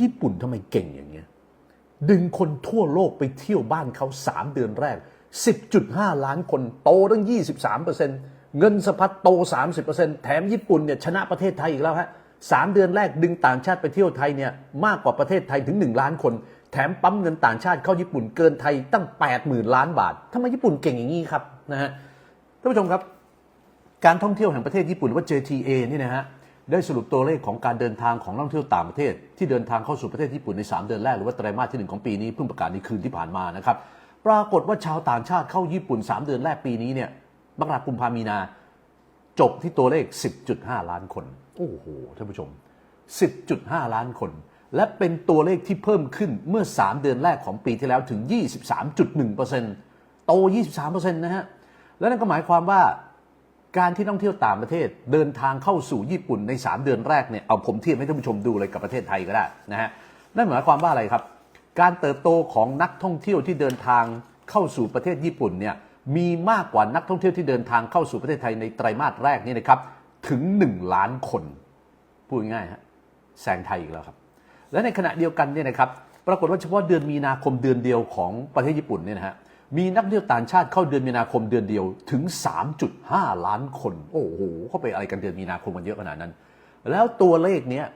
ญี่ปุ่นทำไมเก่งอย่างเงี้ย ดึงคนทั่วโลกไปเที่ยวบ้านเขา 3 เดือนแรก 10.5 ล้านคนโตตั้ง 23%เงินสะพัดโต 30%แถมญี่ปุ่นเนี่ยชนะประเทศไทยอีกแล้วฮะสามเดือนแรกดึงต่างชาติไปเที่ยวไทยเนี่ยมากกว่าประเทศไทยถึง 1 ล้านคน แถมปั๊มเงินต่างชาติเข้าญี่ปุ่นเกินไทยตั้ง 80,000 ล้านบาททำไมญี่ปุ่นเก่งอย่างนี้ครับนะฮะท่านผู้ชมครับ การท่องเที่ยวแห่งประเทศญี่ปุ่นหรือว่า JTA นี่นะฮะ ได้สรุปตัวเลขของการเดินทางของนักท่องเที่ยวต่างประเทศ ที่เดินทางเข้าสู่ประเทศญี่ปุ่นใน 3 เดือนแรกหรือว่าไตรมาสที่ 1 ของปีนี้เพิ่งประกาศในคืนที่ผ่านมานะครับปรากฏว่าชาวต่างชาติเข้าญี่ปุ่น 3 เดือนแรกปีนี้เนี่ยมกราคมกุมภามีนาจบที่ตัวเลข 10.5 ล้านคน โอ้โหท่านผู้ชม 10.5 ล้านคน และเป็นตัวเลขที่เพิ่มขึ้นเมื่อ 3 เดือนแรกของปีที่แล้วถึง 23.1%โต 23%นะฮะและนั่นก็หมายความว่า การที่ท่องเที่ยวต่างประเทศเดินทางเข้าสู่ญี่ปุ่นใน 3 เดือนแรกเนี่ยเอาผมเทียบให้ท่านผู้ชมดูเลยกับประเทศไทยก็ได้นะฮะนั่นหมายความว่าอะไรครับ การเติบโตของนักท่องเที่ยวที่เดินทางเข้าสู่ประเทศญี่ปุ่นเนี่ยมีมากกว่านักท่องเที่ยวที่เดินทางเข้าสู่ประเทศไทยในไตรมาสแรกนี่นะครับถึง 1 ล้านคนพูดง่ายฮะแซงไทยอีกแล้วครับ และในขณะเดียวกันเนี่ยนะครับปรากฏว่าเฉพาะเดือนมีนาคมเดือนเดียวของประเทศญี่ปุ่นเนี่ยนะฮะ มีนักท่องเที่ยวต่างชาติเข้าเดือนมีนาคมเดือนเดียวถึง 3.5 ล้านคน โอ้โหเข้าไปอะไรกันเดือนมีนาคมมันเยอะขนาดนั้น แล้วตัวเลขเนี้ย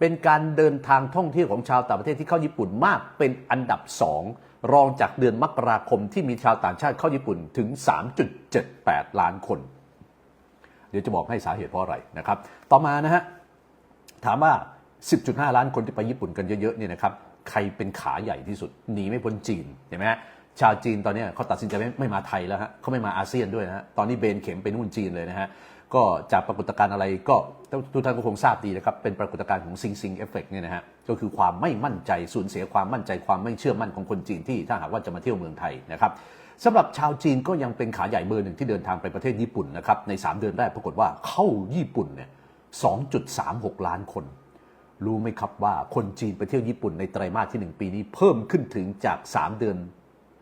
เป็นการเดินทางท่องเที่ยวของชาวต่างประเทศที่เข้าญี่ปุ่นมากเป็นอันดับสองรองจากเดือนมกราคมที่มีชาวต่างชาติเข้าญี่ปุ่นถึง 3.78 ล้านคน เดี๋ยวจะบอกให้สาเหตุเพราะอะไรนะครับ ต่อมานะฮะถามว่า 10.5 ล้านคนที่ไปญี่ปุ่นกันเยอะๆเนี่ยนะครับใครเป็นขาใหญ่ที่สุดหนีไม่พ้นจีนเห็นไหมฮะ ชาวจีนตอนนี้เขาตัดสินใจไม่ไม่มาไทยแล้วฮะเขาไม่มาอาเซียนด้วยนะฮะตอนนี้เบนเข็มไปนู่นจีนเลยนะฮะก็จากปรากฏการณ์อะไรก็ทุกท่านก็คงทราบดีนะครับ เป็นปรากฏการณ์ของซิงซิงเอฟเฟกเนี่ยนะฮะก็คือความไม่มั่นใจสูญเสียความมั่นใจความไม่เชื่อมั่นของคนจีนที่ถ้าหากว่าจะมาเที่ยวเมืองไทยนะครับสำหรับชาวจีนก็ยังเป็นขาใหญ่เบอร์หนึ่งที่เดินทางไปประเทศญี่ปุ่นนะครับใน 3 เดือนแรกปรากฏว่าเข้าญี่ปุ่นเนี่ย2.36 ล้านคน รู้ไหมครับว่าคนจีนไปเที่ยวญี่ปุ่นในไตรมาสที่ 1 ปีนี้เพิ่มขึ้นถึงจาก 3 เดือน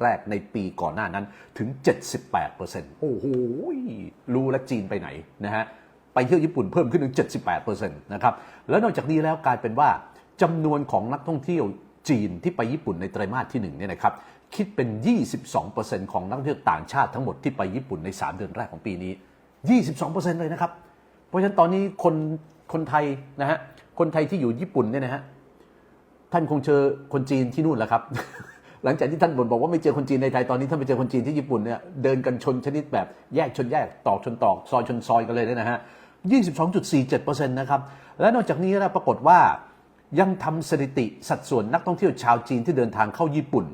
แรกในปีก่อนหน้านั้นถึง 78%โอ้โหรู้และจีนไปไหนนะฮะไปเที่ยวญี่ปุ่นเพิ่มขึ้นถึง 78%นะครับแล้วนอกจากนี้แล้วกลายเป็นว่าจำนวนของนักท่องเที่ยวจีนที่ไปญี่ปุ่นในไตรมาสที่1เนี่ยนะครับคิดเป็น 22%ของนักท่องเที่ยวต่างชาติทั้งหมดที่ไปญี่ปุ่นใน 3 เดือนแรกของปีนี้ 22%เลยนะครับ เพราะฉะนั้นตอนนี้คนคนไทยนะฮะคนไทยที่อยู่ญี่ปุ่นเนี่ยนะฮะท่านคงเจอคนจีนที่นู่นแหละครับ หลังจากที่ท่านบ่นบอกว่าไม่เจอคนจีนในไทยตอนนี้ท่านไปเจอคนจีนที่ญี่ปุ่นเนี่ยเดินกันชนชนิดแบบแยกชนแยกตอกชนตอกซอยชนซอยกันเลยเนี่ยนะฮะ22.47%นะครับและนอกจากนี้นะปรากฏว่ายังทำสถิติสัดส่วนนักท่องเที่ยวชาวจีนที่เดินทางเข้าญี่ปุ่น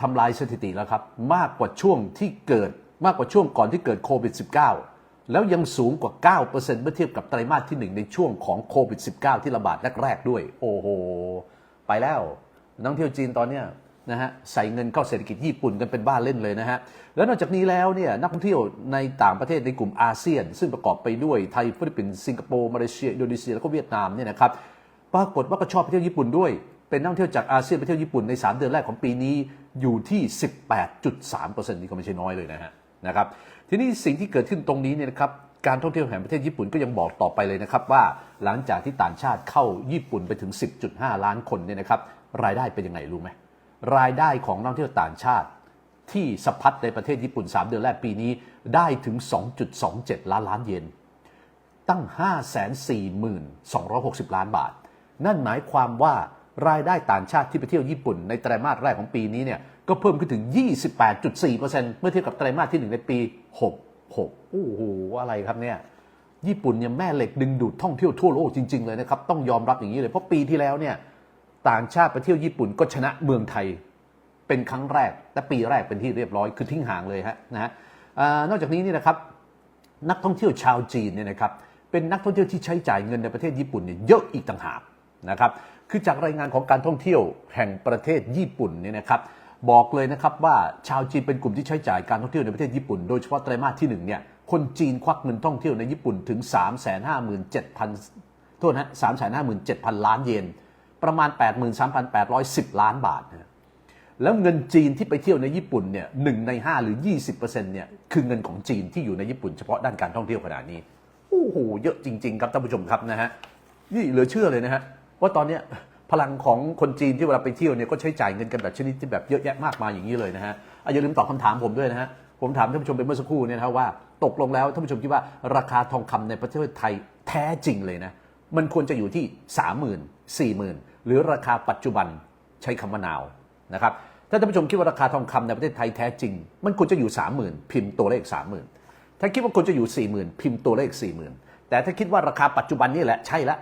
ทำลายสถิติแล้วครับมากกว่าช่วงที่เกิดมากกว่าช่วงก่อนที่เกิดโควิด -19 แล้วยังสูงกว่า 9%เมื่อเทียบกับไตรมาสที่ 1 ในช่วงของโควิด -19 ที่ระบาดแรกๆด้วย โอ้โห ไปแล้วนักท่องเที่ยวจีนตอนเนี้ย นะฮะใส่เงินเข้าเศรษฐกิจญี่ปุ่นกันเป็นบ้าเล่นเลยนะฮะแล้วนอกจากนี้แล้วเนี่ยนักท่องเที่ยวในต่างประเทศในกลุ่มอาเซียน ซึ่งประกอบไปด้วยไทยฟิลิปปินส์สิงคโปร์มาเลเซียอินโดนีเซียแล้วก็เวียดนามเนี่ยนะครับปรากฏว่าก็ชอบไปเที่ยวญี่ปุ่นด้วยเป็นนักท่องเที่ยวจากอาเซียนไปเที่ยวญี่ปุ่นใน 3 เดือนแรกของปีนี้อยู่ที่ 18.3%นี่ก็ไม่ใช่น้อยเลยนะฮะนะครับทีนี้สิ่งที่เกิดขึ้นตรงนี้เนี่ยนะครับการท่องเที่ยวแห่งประเทศญี่ปุ่นก็ยังบอกต่อไปเลยนะครับว่าหลังจากที่ต่างชาติเข้าญี่ปุ่นไปถึง 10.5 ล้านคนเนี่ยนะครับรายได้เป็นยังไงรู้ไหม รายได้ของนักท่องเที่ยวต่างชาติ ที่สะพัดในประเทศญี่ปุ่น 3 เดือนแรกปีนี้ได้ถึง 2.27 ล้านล้านเยน ตั้ง 544,260 ล้านบาท นั่นหมายความว่ารายได้ต่างชาติที่ไปเที่ยวญี่ปุ่นในไตรมาสแรกของปีนี้เนี่ยก็เพิ่มขึ้นถึง 28.4%เมื่อเทียบกับไตรมาสที่ 1 ในปี 66 โอ้โห อะไรครับเนี่ย ญี่ปุ่นเนี่ยแม่เหล็กดึงดูดท่องเที่ยวทั่วโลกจริง ๆ เลยนะครับ ต้องยอมรับอย่างนี้เลย เพราะปีที่แล้วเนี่ย ต่างชาติไปเที่ยวญี่ปุ่นก็ชนะเมืองไทยเป็นครั้งแรกแต่ปีแรกเป็นที่เรียบร้อยคือทิ้งห่างเลยฮะนะฮะนอกจากนี้นี่นะครับนักท่องเที่ยวชาวจีนเนี่ยนะครับเป็นนักท่องเที่ยวที่ใช้จ่ายเงินในประเทศญี่ปุ่นเนี่ยเยอะอีกต่างหากนะครับคือจากรายงานของการท่องเที่ยวแห่งประเทศญี่ปุ่นเนี่ยนะครับบอกเลยนะครับว่าชาวจีนเป็นกลุ่มที่ใช้จ่ายการท่องเที่ยวในประเทศญี่ปุ่นโดยเฉพาะไตรมาสที่หนึ่งเนี่ยคนจีนควักเงินท่องเที่ยวในญี่ปุ่นถึง 3 5 7 0 0 0โทษนะ3 5 7 0 0 0 ล้านเยน ประมาณ 83,810 ล้านบาทนะแล้วเงินจีนที่ไปเที่ยวในญี่ปุ่นเนี่ยหนึ่งใน 5 หรือ 20%เนี่ยคือเงินของจีนที่อยู่ในญี่ปุ่นเฉพาะด้านการท่องเที่ยวขนาดนี้โอ้โหเยอะจริง ๆ ครับท่านผู้ชมครับนะฮะนี่เหลือเชื่อเลยนะฮะว่าตอนเนี้ยพลังของคนจีนที่เวลาไปเที่ยวเนี่ยก็ใช้จ่ายเงินกันแบบชนิดที่แบบเยอะแยะมากมายอย่างนี้เลยนะฮะอย่าลืมตอบคำถามผมด้วยนะฮะผมถามท่านผู้ชมไปเมื่อสักครู่เนี่ยนะว่าตกลงแล้วท่านผู้ชมคิดว่าราคาทองคำในประเทศไทยแท้จริงเลยนะมันควรจะอยู่ที่ 3 0 0 0 0 4 0,000 หรือราคาปัจจุบันใช้คำว่านาวนะครับถ้าท่านผู้ชมคิดว่าราคาทองคำในประเทศไทยแท้จริง มันควรจะอยู่ 30,000 พิมพ์ตัวเลข 30,000 ถ้าคิดว่าควรจะอยู่ 40,000 พิมพ์ตัวเลข 40,000 แต่ถ้าคิดว่าราคาปัจจุบันนี่แหละใช่ละ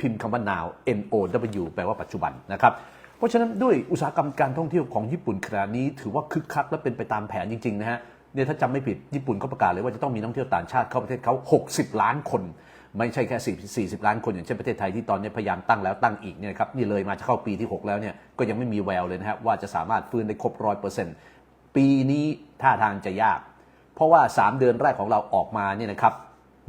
พิมพ์คำว่า now N O W แปลว่าปัจจุบันนะครับเพราะฉะนั้นด้วยอุตสาหกรรมการท่องเที่ยวของญี่ปุ่นขณะนี้ ถือว่าคึกคักและเป็นไปตามแผนจริงๆนะฮะเนี่ยถ้าจำไม่ผิดญี่ปุ่นเขาประกาศเลยว่าจะต้องมีนักท่องเที่ยวต่างชาติเข้าประเทศเขา60 ล้านคน ไม่ใช่แค่ 40 ล้านคนอย่างเช่นประเทศไทยที่ตอนนี้พยายามตั้งแล้วตั้งอีกเนี่ยครับนี่เลยมาจะเข้าปีที่ 6 แล้วเนี่ยก็ยังไม่มีแววเลยนะฮะว่าจะสามารถฟื้นได้ครบร้อยเปอร์เซ็นต์ปีนี้ท่าทางจะยาก เพราะว่า 3 เดือนแรกของเราออกมาเนี่ยนะครับ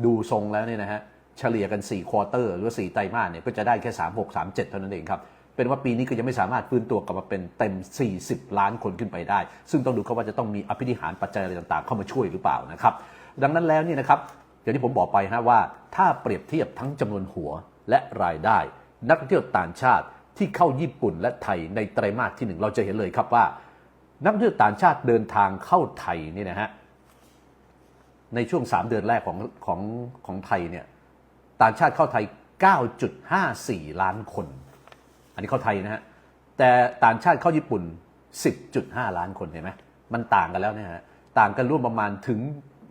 ดูทรงแล้วเนี่ยนะฮะเฉลี่ยกัน 4 ควอเตอร์หรือว่า4ไตรมาสเนี่ยก็จะได้แค่ 3 6 3 7 เท่านั้นเองครับเป็นว่าปีนี้ก็ยังไม่สามารถฟื้นตัวกลับมาเป็นเต็ม 40 ล้านคนขึ้นไปได้ ซึ่งต้องดูเขาว่าจะต้องมีอภินิหารปัจจัยอะไรต่างๆ เข้ามาช่วยหรือเปล่านะครับ ดังนั้นแล้วเนี่ยนะครับ อย่างที่ผมบอกไปฮะว่า ถ้าเปรียบเทียบทั้งจำนวนหัวและรายได้ นักท่องเที่ยวต่างชาติที่เข้าญี่ปุ่นและไทยในไตรมาสที่หนึ่งเราจะเห็นเลยครับว่า นักท่องเที่ยวต่างชาติเดินทางเข้าไทยนี่นะฮะในช่วง 3 เดือนแรกของของของไทยเนี่ยต่างชาติเข้าไทย 9.54 ล้านคน อันนี้เข้าไทยนะฮะแต่ต่างชาติเข้าญี่ปุ่น 10.5 ล้านคนเห็นไหมมันต่างกันแล้วเนี่ยฮะต่างกันร่วมประมาณถึง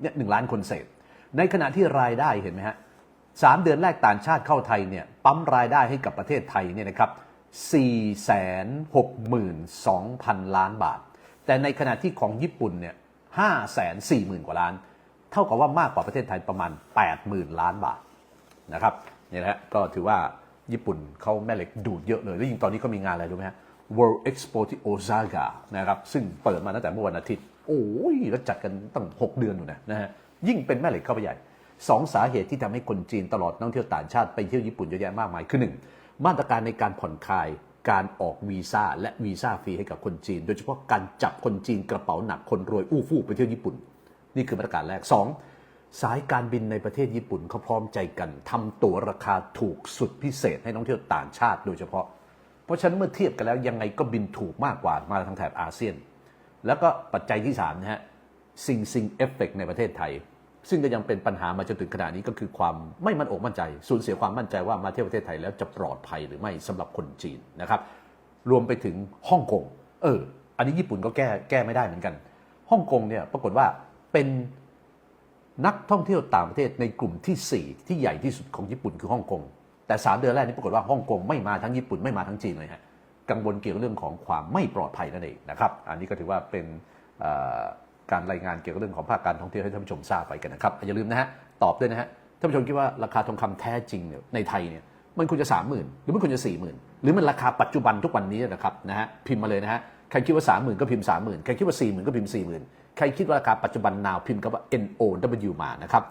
เนี่ยหนึ่งล้านคนเศษ ในขณะที่รายได้เห็นไหมฮะสามเดือนแรกต่างชาติเข้าไทยเนี่ยปั๊มรายได้ให้กับประเทศไทยเนี่ยนะครับ462,000 ล้านบาท แต่ในขณะที่ของญี่ปุ่นเนี่ย540,000 กว่าล้าน เท่ากับว่ามากกว่าประเทศไทยประมาณ 80,000 ล้านบาทนะครับเนี่ยนะฮะก็ถือว่าญี่ปุ่นเขาแม่เหล็กดูดเยอะเลย แล้วยิ่งตอนนี้ก็มีงานอะไรรู้ไหมฮะ World Expo ที่โอซาก้านะครับ ซึ่งเปิดมาตั้งแต่เมื่อวันอาทิตย์ โอ้ย แล้วจัดกันตั้ง 6 เดือนอยู่นะนะฮะ ยิ่งเป็นแม่เหล็กเข้าไปใหญ่สองสาเหตุที่ทำให้คนจีนตลอดนักท่องเที่ยวต่างชาติไปเที่ยวญี่ปุ่นเยอะแยะมากมายคือหนึ่งมาตรการในการผ่อนคลายการออกวีซ่าและวีซ่าฟรีให้กับคนจีน โดยเฉพาะการจับคนจีนกระเป๋าหนักคนรวยอู้ฟู่ไปเที่ยวญี่ปุ่น นี่คือมาตรการแรก 2. สายการบินในประเทศญี่ปุ่นเขาพร้อมใจกันทำตั๋วราคาถูกสุดพิเศษให้นักท่องเที่ยวต่างชาติ โดยเฉพาะ เพราะฉะนั้นเมื่อเทียบกันแล้วยังไงก็บินถูกมากกว่ามาทางแถบอาเซียน แล้วก็ปัจจัยที่3นะฮะ ซิงซิงเอฟเฟกในประเทศไทย ซึ่งก็ยังเป็นปัญหามาจนถึงขณะนี้ก็คือความไม่มั่นอกมั่นใจ สูญเสียความมั่นใจว่ามาเที่ยวประเทศไทยแล้วจะปลอดภัยหรือไม่สำหรับคนจีนนะครับรวมไปถึงฮ่องกงเออ อันนี้ญี่ปุ่นก็แก้แก้ไม่ได้เหมือนกันฮ่องกงเนี่ยปรากฏว่าเป็นนักท่องเที่ยวต่างประเทศในกลุ่มที่ 4 ที่ใหญ่ที่สุดของญี่ปุ่นคือฮ่องกงแต่ 3 เดือนแรกนี้ปรากฏว่าฮ่องกงไม่มาทั้งญี่ปุ่นไม่มาทั้งจีนเลยฮะกังวลเกี่ยวกับเรื่องของความไม่ปลอดภัยนั่นเองนะครับ อันนี้ก็ถือว่าเป็น การรายงานเกี่ยวกับเรื่องของภาคการท่องเที่ยวให้ท่านผู้ชมทราบไปกันนะครับอย่าลืมนะฮะตอบด้วยนะฮะท่านผู้ชมคิดว่าราคาทองคำแท้จริงเนี่ยในไทยเนี่ยมันควรจะสามหมื่นหรือมันควรจะสี่หมื่นหรือมันราคาปัจจุบันทุกวันนี้นะครับนะฮะพิมพ์มาเลยนะฮะใครคิดว่าสามหมื่นก็พิมพ์สามหมื่นใครคิดว่าสี่หมื่นก็พิมพ์สี่หมื่นใครคิดว่าราคาปัจจุบันนาวพิมพ์กับว่า N O W มานะครับ